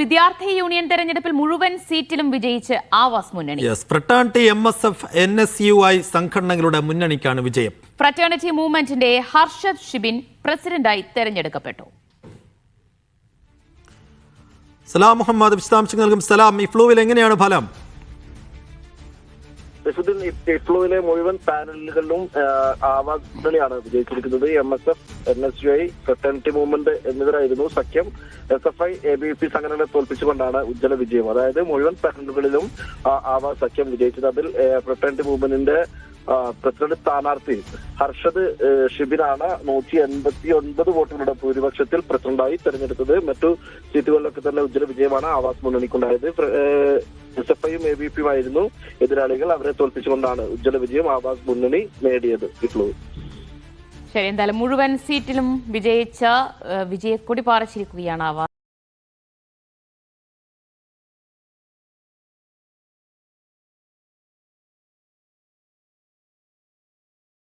വിദ്യാർത്ഥി യൂണിയൻ തെരഞ്ഞെടുപ്പിൽ മുഴുവൻ സീറ്റിലും വിജയിച്ച് ആവാസ് മുന്നണി. Yes fraternity M S F N S U I സംഘടനകളുടെ മുന്നണിക്കാണ് വിജയം. ഫ്രറ്റേണിറ്റി മൂവ്മെന്റിന്റെ ഹർഷദ് ഷിബിൻ പ്രസിഡന്റായി തെരഞ്ഞെടുക്കപ്പെട്ടു. സലാം മുഹമ്മദ് വിശദാംശങ്ങൾ നൽകും. സലാം ഈ ഫ്ലൂവിൽ എങ്ങനെയാണ് ഫലം? റഷീദുദ്ദീൻ ഇഫ്ലുവിലെ മുഴുവൻ പാനലുകളിലും Aawaz വിജയിച്ചിരിക്കുന്നത്. M S F N S U I fraternity movement എന്നിവരായിരുന്നു സഖ്യം. S F I A B P സംഘടനകളെ തോൽപ്പിച്ചുകൊണ്ടാണ് ഉജ്ജ്വല വിജയം. അതായത് മുഴുവൻ പാനലുകളിലും ആവാസ് സഖ്യം വിജയിച്ചത്. അതിൽ ഫ്രട്ടേണിറ്റി മൂവ്മെന്റിന്റെ പ്രസിഡന്റ് സ്ഥാനാർത്ഥി ഹർഷദ് ഷിബിനാണ് നൂറ്റി എൺപത്തി ഒൻപത് വോട്ടുകളുടെ ഭൂരിപക്ഷത്തിൽ പ്രസിഡന്റായി തെരഞ്ഞെടുത്തത്. മറ്റു സീറ്റുകളിലൊക്കെ തന്നെ ഉജ്ജ്വല വിജയമാണ് ആവാസ് മുന്നണിക്കുണ്ടായത്. എസ് എഫ് ഐയും എ ബി പിയും ആയിരുന്നു. എതിരാളികൾ അവരെ തോൽപ്പിച്ചുകൊണ്ടാണ് ഉജ്ജ്വല വിജയം ആവാസ് മുന്നണി നേടിയത്. വിപ്ലവ് ശരി എന്തായാലും മുഴുവൻ സീറ്റിലും വിജയിച്ച വിജയക്കൊടി പാറിച്ചിരിക്കുകയാണ് ആവാസ്.